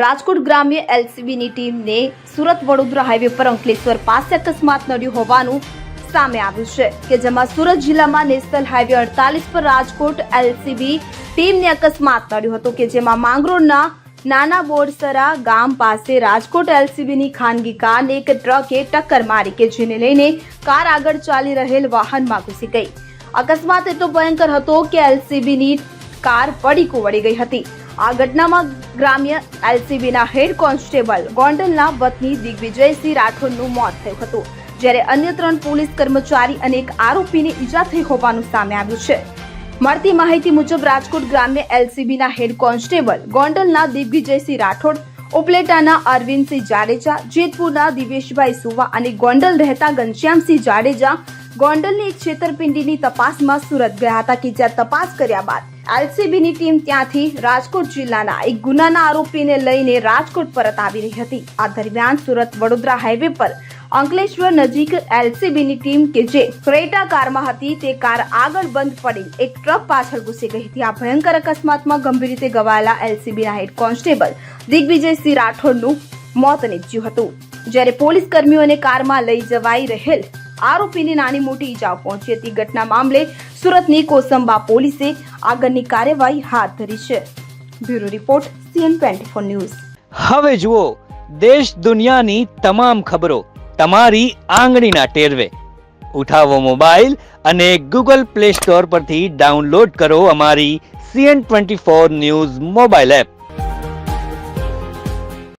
રાજકોટ ગ્રામ્ય એલસીબીની ટીમને સુરત વડોદરા હાઈવે પર અંકલેશ્વર પાસે અકસ્માત નડ્યું હોવાનું સામે આવ્યું છે, કે જેમાં સુરત જિલ્લામાં નેશનલ હાઈવે અડતાલીસ પર રાજકોટ એલસીબી ટીમને અકસ્માત નડ્યો હતો, કે જેમાં માંગરોળના નાના બોરસરા ગામ પાસે રાજકોટ એલસીબીની ખાનગી કારને એક ટ્રકે ટક્કર મારી, કે જેને લઈને કાર આગળ ચાલી રહેલ વાહનમાં ઘૂસી ગઈ. અકસ્માત એટલો ભયંકર હતો કે એલસીબીની કાર પડી કુવડી ગઈ હતી. આ ઘટનામાં ગ્રામ્ય એલસીબીના હેડ કોન્સ્ટેબલ ગોંડલના વતની દિગ્વિજયસિંહ રાઠોડનું મોત થયું હતું, જ્યારે અન્ય ત્રણ પોલીસ કર્મચારી અને એક આરોપીને ઈજા થઈ હોવાનું સામે આવ્યું છે. મળતી માહિતી મુજબ રાજકોટ ગ્રામ્ય એલસીબીના હેડ કોન્સ્ટેબલ ગોંડલના દિગ્વિજયસિંહ રાઠોડ, ઉપલેટાના અરવિંદસિંહ જાડેજા, જેતપુરના દિવેશભાઈ સુવા અને ગોંડલ રહેતા ઘનશ્યામસિંહ જાડેજા ગોંડલની એક છેતરપિંડીની તપાસમાં સુરત ગયા હતા કે જ્યાં તપાસ કર્યા બાદ એલસીબીની ટીમ ત્યાંથી રાજકોટ જિલ્લાના એક ગુનાના આરોપીને લઈને રાજકોટ પરત આવી રહી હતી. આ દરમિયાન સુરત વડોદરા હાઈવે પર અંકલેશ્વર નજીક એલસીબીની ટીમ કે જે ક્રેટા કારમાં હતી તે કાર આગળ બંધ પડી એક ટ્રક પાછળ ઘૂસી ગઈ હતી. આ ભયંકર અકસ્માતમાં ગંભીર રીતે ગવાયેલા એલસીબીના હેડ કોન્સ્ટેબલ દિગ્વિજયસિંહ રાઠોડનું મોત નીપજ્યું હતું. જ્યારે પોલીસ કર્મીઓને કારમાં લઈ જવાઈ રહેલ આરોપીને નાની મોટી ઈજાઓ પહોંચી હતી. ઘટના મામલે સુરતની કોસંબા પોલીસે આગળની કાર્યવાહી હાથ ધરી છે. Bureau report, CN twenty four news. હવે જુઓ, દેશ દુનિયાની તમામ ખબરો તમારી આંગળીના ટેરવે. ઉઠાવો મોબાઈલ અને ગૂગલ પ્લે સ્ટોર પરથી ડાઉનલોડ કરો અમારી CN twenty four news mobile app.